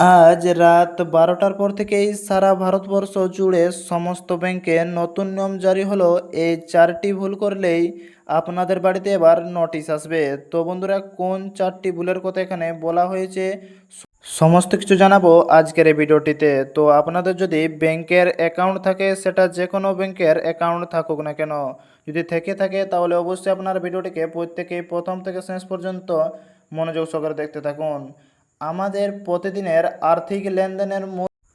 আজ রাত বারোটার পর থেকেই সারা ভারতবর্ষ জুড়ে সমস্ত ব্যাংকে নতুন নিয়ম জারি হলো। এই চারটি ভুল করলেই আপনাদের বাড়িতে এবার নোটিশ আসবে। তো বন্ধুরা, কোন চারটি ভুলের কথা এখানে বলা হয়েছে সমস্ত কিছু জানাব আজকের এই ভিডিওটিতে। তো আপনাদের যদি ব্যাংকের অ্যাকাউন্ট থাকে, সেটা যে কোনো ব্যাংকের অ্যাকাউন্ট থাকুক না কেন। যদি থেকে থাকে, তাহলে অবশ্যই আপনার ভিডিওটিকে প্রত্যেকেই প্রথম থেকে শেষ পর্যন্ত মনোযোগ সহকারে দেখতে থাকুন। আমাদের প্রতিদিনের আর্থিক লেনদেনের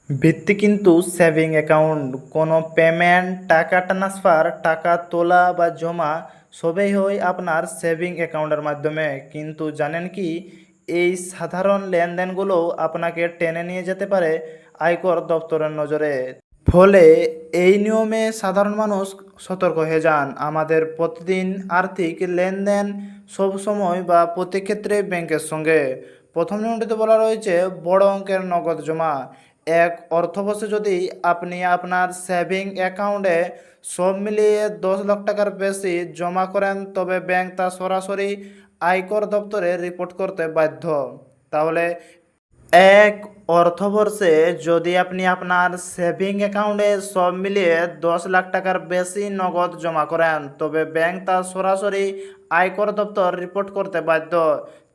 ভিত্তি কিন্তু সেভিং অ্যাকাউন্ট কোনো পেমেন্ট টাকা ট্রান্সফার টাকা তোলা বা জমা সবই হয় আপনার সেভিং অ্যাকাউন্টের মাধ্যমে। কিন্তু জানেন কি, এই সাধারণ লেনদেনগুলো আপনাকে টেনে নিয়ে যেতে পারে আয়কর দপ্তরের নজরে। ফলে এই নিয়মে সাধারণ মানুষ সতর্ক হয়ে যান। আমাদের প্রতিদিন আর্থিক লেনদেন সব সময় বা প্রতি ক্ষেত্রে ব্যাংকের সঙ্গে। প্রথম নিয়মটিতে বলা রয়েছে, বড় অঙ্কের নগদ জমা। এক অর্থবর্ষে যদি আপনি আপনার সেভিং অ্যাকাউন্টে সব মিলিয়ে দশ লাখ টাকার বেশি জমা করেন, তবে ব্যাংক তা সরাসরি আয়কর দপ্তরে রিপোর্ট করতে বাধ্য। তাহলে, এক, অর্থবর্ষে যদি আপনি আপনার সেভিং অ্যাকাউন্টে সব মিলিয়ে দশ লাখ টাকার বেশি নগদ জমা করেন, তবে ব্যাংক তা সরাসরি আয়কর দপ্তর রিপোর্ট করতে বাধ্য।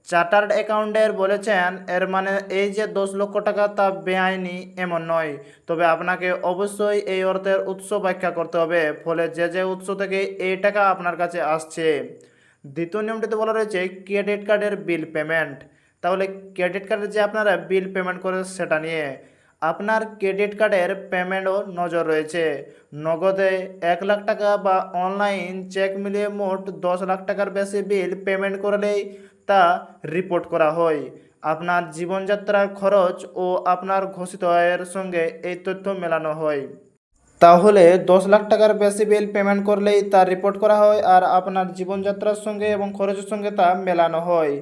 চার্টার্ড অ্যাকাউন্টের বলেছেন, এর মানে এই যে দশ লক্ষ টাকা তা বেআইনি এমন নয়। তবে আপনাকে অবশ্যই এই অর্থের উৎস ব্যাখ্যা করতে হবে, ফলে যে যে উৎস থেকে এই টাকা আপনার কাছে আসছে। দ্বিতীয় নিয়মটিতে বলা রয়েছে, ক্রেডিট কার্ডের বিল পেমেন্ট। তাহলে ক্রেডিট কার্ডের যে আপনারা বিল পেমেন্ট করে সেটা নিয়ে আপনার ক্রেডিট কার্ডের পেমেন্টও নজর রয়েছে। নগদে এক লাখ টাকা বা অনলাইন চেক মিলিয়ে মোট দশ লাখ টাকার বেশি বিল পেমেন্ট করলেই তা রিপোর্ট করা হয়। আপনার জীবনযাত্রার খরচ ও আপনার ঘোষিত আয়ের সঙ্গে এই তথ্য মেলানো হয়। তাহলে দশ লাখ টাকার বেশি বিল পেমেন্ট করলেই তা রিপোর্ট করা হয় আর আপনার জীবনযাত্রার সঙ্গে এবং খরচের সঙ্গে তা মেলানো হয়।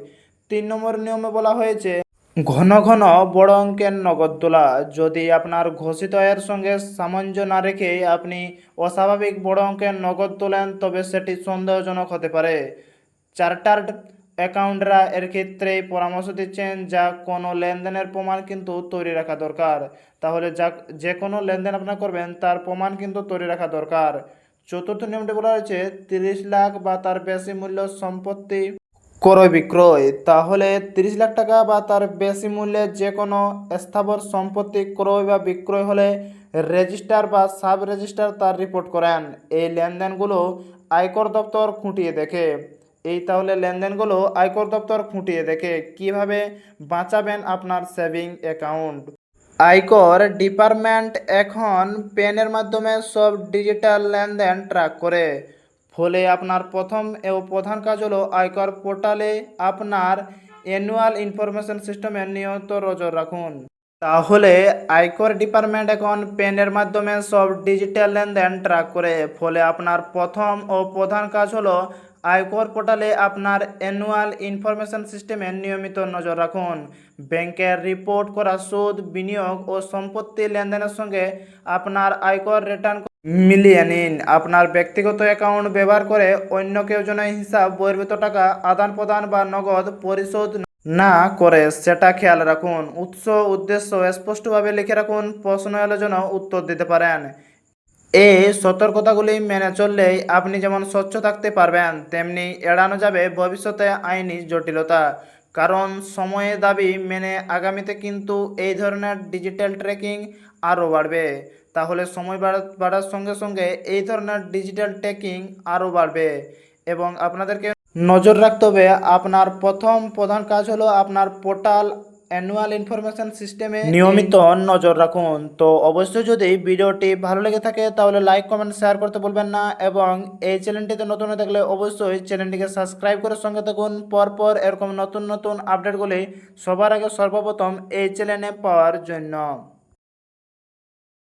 তিন নম্বর নিয়মে বলা হয়েছে, ঘন ঘন বড় অঙ্কের নগদ তোলা। যদি আপনার ঘোষিত আয়ের সঙ্গে সামঞ্জস্য না রেখে আপনি অস্বাভাবিক বড় অঙ্কের নগদ তোলেন, তবে সেটি সন্দেহজনক হতে পারে। চার্টার্ড অ্যাকাউন্টরা এর ক্ষেত্রে পরামর্শ দিচ্ছেন যা কোনো লেনদেনের প্রমাণ কিন্তু তৈরি রাখা দরকার। তাহলে যা যে কোনো লেনদেন আপনার করবেন, তার প্রমাণ কিন্তু তৈরি রাখা দরকার। চতুর্থ নিয়মটি বলা হয়েছে, তিরিশ লাখ বা তার বেশি মূল্য সম্পত্তি ক্রয় বিক্রয়। তাহলে তিরিশ লাখ টাকা বা তার বেশি মূল্যের যে কোনো স্থাবর সম্পত্তি ক্রয় বা বিক্রয় হলে রেজিস্টার বা সাব রেজিস্টার তার রিপোর্ট করেন। এই লেনদেনগুলো আয়কর দপ্তর খুঁটিয়ে দেখে। এই তাহলে লেনদেনগুলো আয়কর দপ্তর খুঁটিয়ে দেখে কীভাবে বাঁচাবেন আপনার সেভিং অ্যাকাউন্ট। আয়কর ডিপার্টমেন্ট এখন পেনের মাধ্যমে সব ডিজিটাল লেনদেন ট্র্যাক করে। ফলে আপনার প্রথম ও প্রধান কাজ হলো আয়কর পোর্টালে আপনার অ্যানুয়াল ইনফরমেশন সিস্টেমে নিয়মিত নজর রাখুন। তাহলে আয়কর ডিপার্টমেন্ট এখন পেনের মাধ্যমে সব ডিজিটাল লেনদেন ট্র্যাক করে। ফলে আপনার প্রথম ও প্রধান কাজ হলো আয়কর পোর্টালে আপনার অ্যানুয়াল ইনফরমেশন সিস্টেমে নিয়মিত নজর রাখুন। ব্যাংকের রিপোর্ট করা সুদ, বিনিয়োগ ও সম্পত্তি লেনদেনের সঙ্গে আপনার আয়কর রিটার্ন মিলিয়ে নিন। আপনার ব্যক্তিগত অ্যাকাউন্ট ব্যবহার করে অন্য কেউ যেন হিসাব বহির্ভূত টাকা আদান প্রদান বা নগদ পরিশোধ না করে, সেটা খেয়াল রাখুন। উৎস, উদ্দেশ্য স্পষ্টভাবে লিখে রাখুন। প্রশ্ন এলে যেন উত্তর দিতে পারেন। এই সতর্কতাগুলি মেনে চললেই আপনি যেমন স্বচ্ছ থাকতে পারবেন, তেমনি এড়ানো যাবে ভবিষ্যতে আইনি জটিলতা। কারণ সময়ের দাবি মেনে আগামীতে কিন্তু এই ধরনের ডিজিটাল ট্রেকিং আরও বাড়বে। তাহলে সময় বাড়ার সঙ্গে সঙ্গে এই ধরনের ডিজিটাল ট্রেকিং আরও বাড়বে। এবং আপনাদেরকে নজর রাখতে হবে, আপনার প্রথম প্রধান কাজ হলো আপনার পোর্টাল অ্যানুয়াল ইনফরমেশন সিস্টেমে নিয়মিত নজর রাখুন। তো অবশ্যই যদি ভিডিওটি ভালো লেগে থাকে তাহলে লাইক কমেন্ট শেয়ার করতে বলবেন না এবং এই চ্যানেলটিতে নতুন হয়ে থাকলে অবশ্যই চ্যানেলটিকে সাবস্ক্রাইব করে সঙ্গে থাকুন। পরপর এরকম নতুন নতুন আপডেটগুলি সবার আগে সর্বপ্রথম এই চ্যানেলে পাওয়ার জন্য।